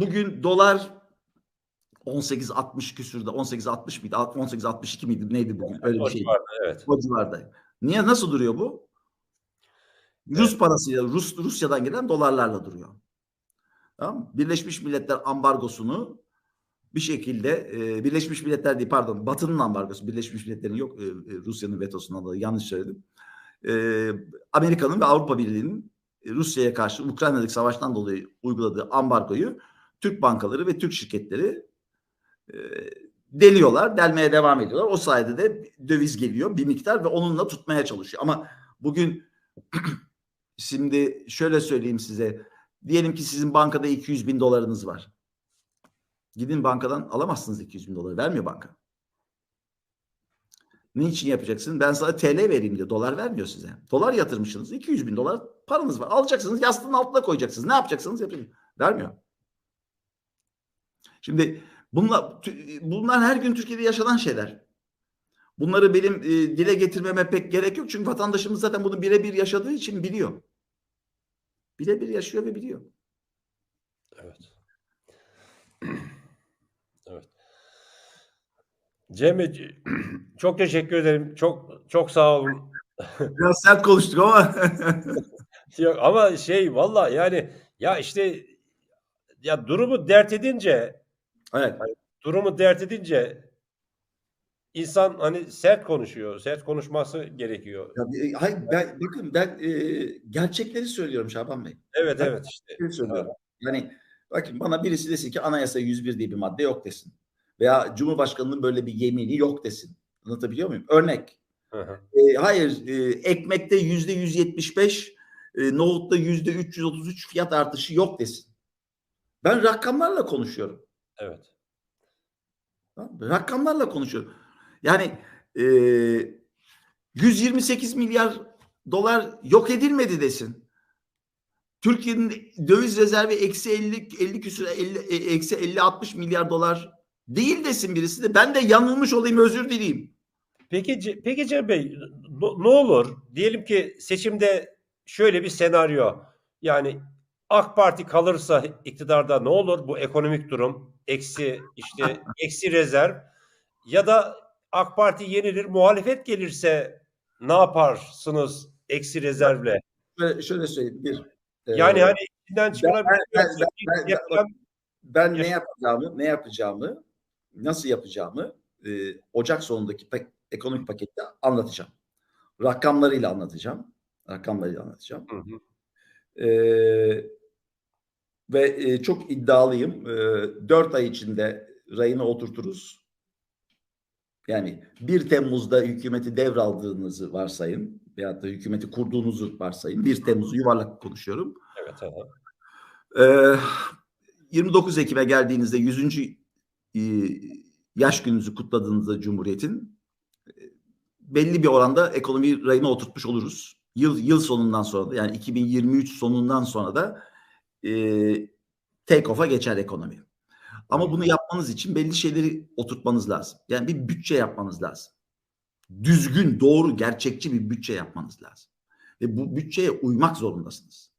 bugün dolar 18.60 küsürde 18.60 mıydı? 18.62 miydi? Neydi bugün? Öyle bir şey. civarda, evet. O civarda. Niye nasıl duruyor bu? Rus parasıyla Rus Rusya'dan gelen dolarlarla duruyor. Tamam? Birleşmiş Milletler ambargosunu bir şekilde e, Birleşmiş Milletler değil pardon Batı'nın ambargosu Birleşmiş Milletler'in yok e, e, Rusya'nın vetosundan dolayı yanlış söyledim. E, Amerika'nın ve Avrupa Birliği'nin Rusya'ya karşı Ukrayna'daki savaştan dolayı uyguladığı ambargoyu Türk bankaları ve Türk şirketleri e, deliyorlar, delmeye devam ediyorlar. O sayede de döviz geliyor bir miktar ve onunla tutmaya çalışıyor. Ama bugün şimdi şöyle söyleyeyim size. Diyelim ki sizin bankada 200 bin dolarınız var. Gidin bankadan alamazsınız 200 bin doları. Vermiyor banka. Niçin yapacaksın? Ben sana TL vereyim diyor. Dolar vermiyor size. Dolar yatırmışsınız. 200 bin dolar paranız var. Alacaksınız yastığın altına koyacaksınız. Ne yapacaksınız? Yapacaksınız. Vermiyor. Şimdi bunlar, bunlar her gün Türkiye'de yaşanan şeyler. Bunları benim e, dile getirmeme pek gerek yok. Çünkü vatandaşımız zaten bunu birebir yaşadığı için biliyor. Birebir yaşıyor ve biliyor. Evet. Evet. Cem çok teşekkür ederim. Çok çok sağ olun. Biraz sert konuştuk ama. Yok ama şey valla yani ya işte ya durumu dert edince evet. durumu dert edince insan hani sert konuşuyor. Sert konuşması gerekiyor. Ya, e, hayır, ben, bakın ben e, gerçekleri söylüyorum Şaban Bey. Evet Ben evet işte. söylüyorum. Yani bakın bana birisi desin ki anayasa 101 diye bir madde yok desin. Veya Cumhurbaşkanı'nın böyle bir yemini yok desin. Anlatabiliyor muyum? Örnek. Hı hı. E, hayır, e, ekmekte yüzde 175, e, nohutta yüzde 333 fiyat artışı yok desin. Ben rakamlarla konuşuyorum. Evet. Tamam mı? Rakamlarla konuşuyorum. Yani e, 128 milyar dolar yok edilmedi desin. Türkiye'nin döviz rezervi eksi 50 50 küsur 50 e, eksi 50 60 milyar dolar değil desin birisi de ben de yanılmış olayım özür dileyim. Peki peki Cem Bey ne olur diyelim ki seçimde şöyle bir senaryo yani AK Parti kalırsa iktidarda ne olur bu ekonomik durum eksi işte eksi rezerv ya da AK Parti yenilir muhalefet gelirse ne yaparsınız eksi rezervle? Şöyle, şöyle söyleyeyim bir. e, Yani hani içinden ben- çıkarabilecek ben- ben- ben- deprem- ben ne yapacağımı, ne yapacağımı, nasıl yapacağımı e, Ocak sonundaki pak- ekonomik pakette anlatacağım. Rakamlarıyla anlatacağım. Rakamlarıyla anlatacağım. Hı hı. E, ve e, çok iddialıyım. E, 4 ay içinde rayına oturturuz. Yani 1 Temmuz'da hükümeti devraldığınızı varsayın veyahut da hükümeti kurduğunuzu varsayın. 1 Temmuz'u yuvarlak konuşuyorum. Evet, evet. Ee, 29 Ekim'e geldiğinizde 100. e, yaş gününüzü kutladığınızda Cumhuriyet'in e, belli bir oranda ekonomi rayına oturtmuş oluruz. Yıl yıl sonundan sonra da yani 2023 sonundan sonra da e, take off'a geçer ekonomi. Ama bunu yapmanız için belli şeyleri oturtmanız lazım. Yani bir bütçe yapmanız lazım. Düzgün, doğru, gerçekçi bir bütçe yapmanız lazım. Ve bu bütçeye uymak zorundasınız.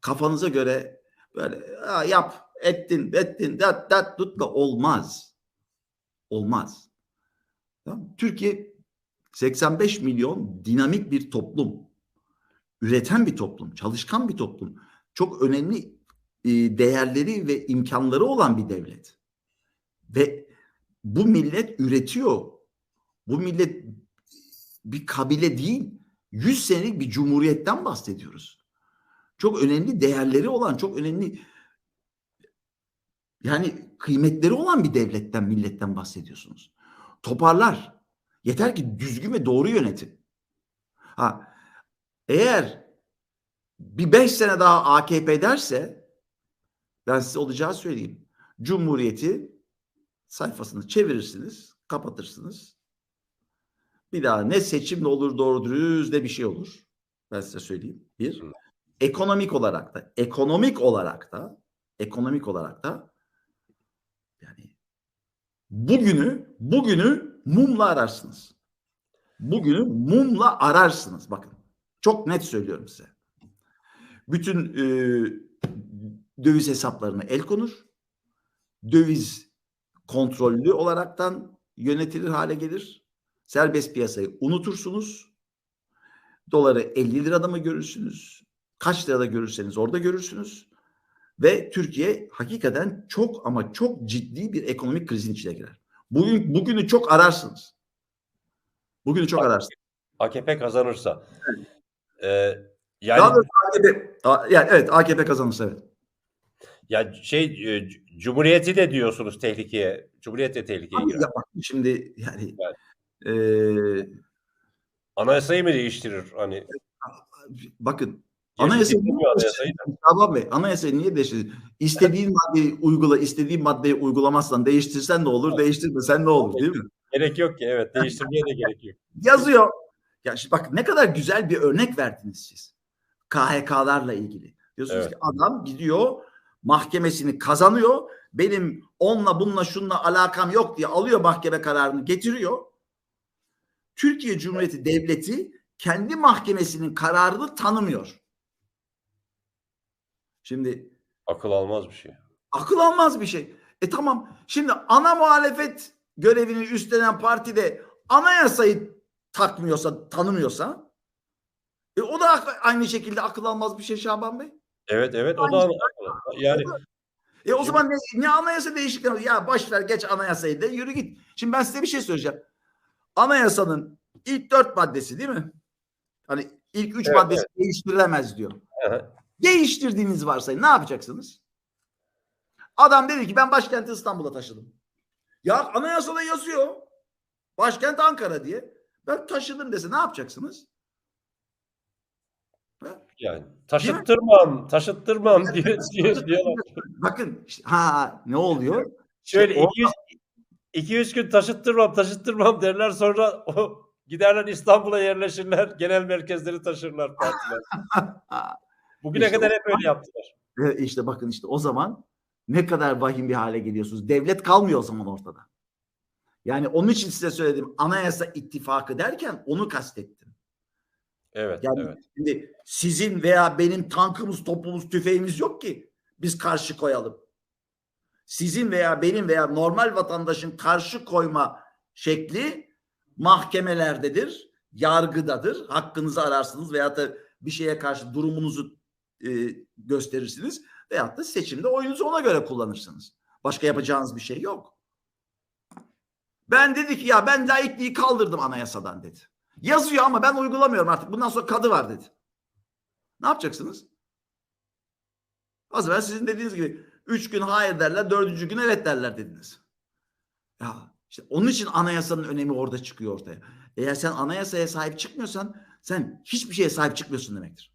Kafanıza göre böyle "Aa, yap, ettin, ettin, dat, dat, tutla olmaz. Olmaz. Tamam. Türkiye 85 milyon dinamik bir toplum. Üreten bir toplum, çalışkan bir toplum. Çok önemli e, değerleri ve imkanları olan bir devlet. Ve bu millet üretiyor. Bu millet bir kabile değil. 100 senelik bir cumhuriyetten bahsediyoruz. Çok önemli değerleri olan, çok önemli yani kıymetleri olan bir devletten, milletten bahsediyorsunuz. Toparlar. Yeter ki düzgün ve doğru yönetin. Ha, eğer bir beş sene daha AKP derse ben size olacağı söyleyeyim. Cumhuriyeti sayfasını çevirirsiniz, kapatırsınız. Bir daha ne seçim olur doğru dürüst ne bir şey olur. Ben size söyleyeyim. Bir. Ekonomik olarak da, ekonomik olarak da, ekonomik olarak da yani bugünü, bugünü mumla ararsınız. Bugünü mumla ararsınız. Bakın çok net söylüyorum size. Bütün e, döviz hesaplarına el konur. döviz kontrollü olaraktan yönetilir hale gelir. Serbest piyasayı unutursunuz. Doları 50 lirada mı görürsünüz? Kaç lirada görürseniz orada görürsünüz. Ve Türkiye hakikaten çok ama çok ciddi bir ekonomik krizin içine girer. Bugün bugünü çok ararsınız. Bugünü çok ararsınız. AKP kazanırsa. Ee, yani Daha doğrusu AKP, yani evet AKP kazanırsa evet. Ya şey e, Cumhuriyeti de diyorsunuz tehlikeye. Cumhuriyet de tehlikeye girer. ya bak şimdi yani Evet. eee, Anayasayı mı değiştirir hani? bakın Anayasa- dinlemiyor anayasayı da. Şaban Bey anayasayı niye değiştirdin? İstediğin maddeyi uygula, istediğin maddeyi uygulamazsan değiştirsen ne olur, değiştirmesen ne olur değil mi? Gerek yok ki evet değiştirmeye de gerek yok. Yazıyor. Ya şimdi bak ne kadar güzel bir örnek verdiniz siz. KHK'larla ilgili. Diyorsunuz Evet. ki adam gidiyor mahkemesini kazanıyor. Benim onunla bununla şunla alakam yok diye alıyor mahkeme kararını getiriyor. Türkiye Cumhuriyeti Devleti kendi mahkemesinin kararını tanımıyor. Şimdi Akıl almaz bir şey. akıl almaz bir şey. E tamam. Şimdi ana muhalefet görevini üstlenen parti de anayasayı takmıyorsa, tanımıyorsa e o da aynı şekilde akıl almaz bir şey Şaban Bey. Evet evet o da yani E o zaman ne, ne anayasa değişikliği? Ya boş ver geç anayasayı de yürü git. Şimdi ben size bir şey söyleyeceğim. Anayasanın ilk dört maddesi değil mi? Hani ilk üç Evet, maddesi değiştirilemez diyor. Aha. Değiştirdiğiniz varsayın ne yapacaksınız? Adam dedi ki ben başkenti İstanbul'a taşıdım. Ya anayasada yazıyor. Başkent Ankara diye. Ben taşıdım dese ne yapacaksınız? Yani taşıttırmam, taşıttırmam diye, diye, diyorlar. Bakın işte, ha ne oluyor? Şöyle İşte 200 200 gün taşıttırmam, taşıttırmam derler sonra o giderler İstanbul'a yerleşirler, genel merkezleri taşırlar partiler. Bugüne İşte kadar hep öyle yaptılar. İşte bakın işte o zaman ne kadar vahim bir hale geliyorsunuz. Devlet kalmıyor o zaman ortada. Yani onun için size söyledim anayasa ittifakı derken onu kastettim. Evet, Yani evet. şimdi sizin veya benim tankımız, topumuz, tüfeğimiz yok ki biz karşı koyalım. Sizin veya benim veya normal vatandaşın karşı koyma şekli mahkemelerdedir, yargıdadır. Hakkınızı ararsınız veya da bir şeye karşı durumunuzu e, gösterirsiniz veyahut da seçimde oyunuzu ona göre kullanırsınız. Başka yapacağınız bir şey yok. Ben dedi ki ya ben laikliği kaldırdım anayasadan dedi. Yazıyor ama ben uygulamıyorum artık. Bundan sonra kadı var dedi. Ne yapacaksınız? Az evvel sizin dediğiniz gibi üç gün hayır derler, dördüncü gün evet derler dediniz. Ya işte onun için anayasanın önemi orada çıkıyor ortaya. Eğer sen anayasaya sahip çıkmıyorsan sen hiçbir şeye sahip çıkmıyorsun demektir.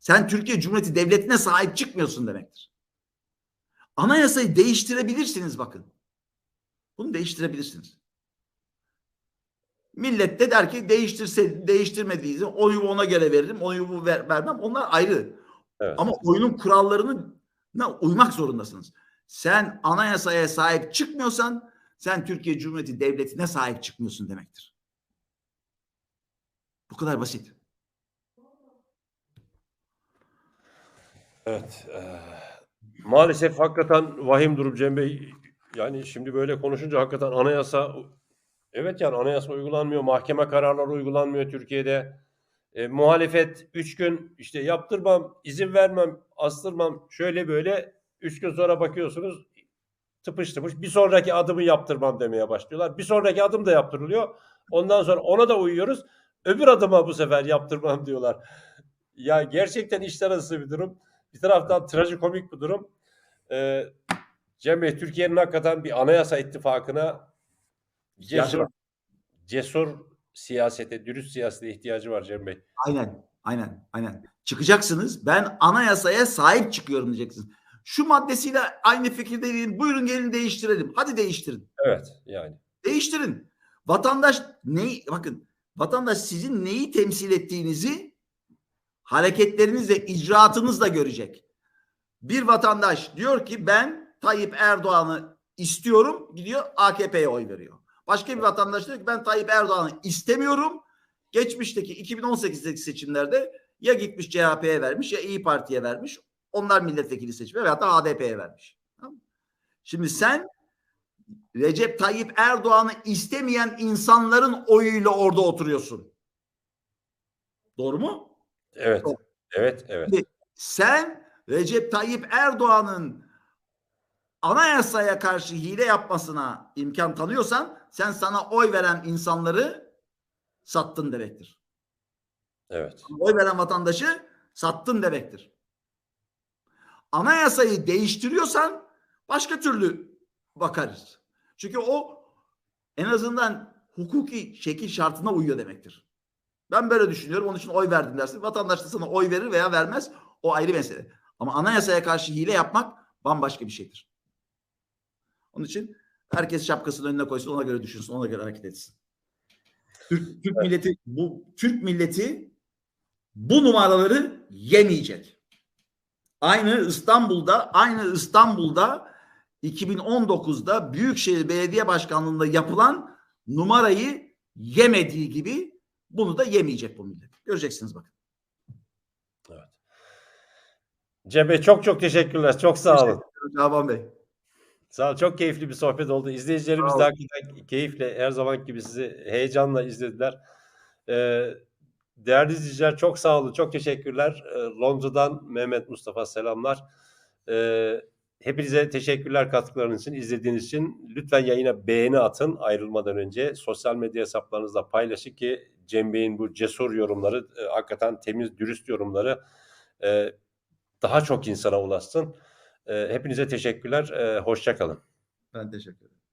Sen Türkiye Cumhuriyeti Devleti'ne sahip çıkmıyorsun demektir. Anayasayı değiştirebilirsiniz bakın. Bunu değiştirebilirsiniz. Millet de der ki değiştirse değiştirmediğiniz oyu ona göre veririm, oyu ver, vermem. Onlar ayrı. Evet. Ama oyunun kurallarına uymak zorundasınız. Sen anayasaya sahip çıkmıyorsan sen Türkiye Cumhuriyeti Devleti'ne sahip çıkmıyorsun demektir. Bu kadar basit. Evet. eee, maalesef hakikaten vahim durum Cem Bey. Yani şimdi böyle konuşunca hakikaten anayasa evet yani anayasa uygulanmıyor. Mahkeme kararları uygulanmıyor Türkiye'de. E, muhalefet 3 gün işte yaptırmam, izin vermem, astırmam şöyle böyle 3 gün sonra bakıyorsunuz tıpış tıpış bir sonraki adımı yaptırmam demeye başlıyorlar. Bir sonraki adım da yaptırılıyor. Ondan sonra ona da uyuyoruz. Öbür adıma bu sefer yaptırmam diyorlar. Ya gerçekten işler arası bir durum. Bir taraftan trajikomik bir durum. Ee, Cem Bey Türkiye'nin hakikaten bir anayasa ittifakına cesur, var. cesur siyasete, dürüst siyasete ihtiyacı var Cem Bey. Aynen, aynen, aynen. Çıkacaksınız. Ben anayasaya sahip çıkıyorum diyeceksiniz. Şu maddesiyle aynı fikirde değilim. Buyurun gelin değiştirelim. Hadi değiştirin. Evet yani. Değiştirin. Vatandaş neyi bakın vatandaş sizin neyi temsil ettiğinizi hareketlerinizle, icraatınızla görecek. Bir vatandaş diyor ki ben Tayyip Erdoğan'ı istiyorum gidiyor AKP'ye oy veriyor. Başka bir vatandaş diyor ki ben Tayyip Erdoğan'ı istemiyorum. Geçmişteki 2018'deki seçimlerde ya gitmiş CHP'ye vermiş ya İyi Parti'ye vermiş. Onlar milletvekili seçmiyor veya da HDP'ye vermiş. Tamam? Şimdi sen Recep Tayyip Erdoğan'ı istemeyen insanların oyuyla orada oturuyorsun. Doğru mu? Evet. Doğru. Evet, evet. Sen Recep Tayyip Erdoğan'ın anayasaya karşı hile yapmasına imkan tanıyorsan sen sana oy veren insanları sattın demektir. Evet. Oy veren vatandaşı sattın demektir. Anayasayı değiştiriyorsan başka türlü bakarız. Çünkü o en azından hukuki şekil şartına uyuyor demektir. Ben böyle düşünüyorum. Onun için oy verdim dersin. Vatandaş da sana oy verir veya vermez. O ayrı mesele. Ama anayasaya karşı hile yapmak bambaşka bir şeydir. Onun için herkes şapkasını önüne koysun, ona göre düşünsün, ona göre hareket etsin. Türk, Türk milleti bu Türk milleti bu numaraları yemeyecek. Aynı İstanbul'da, aynı İstanbul'da 2019'da Büyükşehir Belediye Başkanlığı'nda yapılan numarayı yemediği gibi bunu da yemeyecek bu millet. Göreceksiniz bakın. Evet. Cem Bey çok çok teşekkürler. Çok sağ olun. Şaban Bey. Sağ ol. Çok keyifli bir sohbet oldu. İzleyicilerimiz de hakikaten keyifle her zaman gibi sizi heyecanla izlediler. Ee, değerli izleyiciler çok sağ olun. Çok teşekkürler. Ee, Londra'dan Mehmet Mustafa selamlar. Ee, hepinize teşekkürler katkılarınız için, izlediğiniz için. Lütfen yayına beğeni atın ayrılmadan önce. Sosyal medya hesaplarınızda paylaşın ki Cem Bey'in bu cesur yorumları, e, hakikaten temiz, dürüst yorumları e, daha çok insana ulaşsın. E, hepinize teşekkürler. E, hoşça kalın. Ben teşekkür ederim.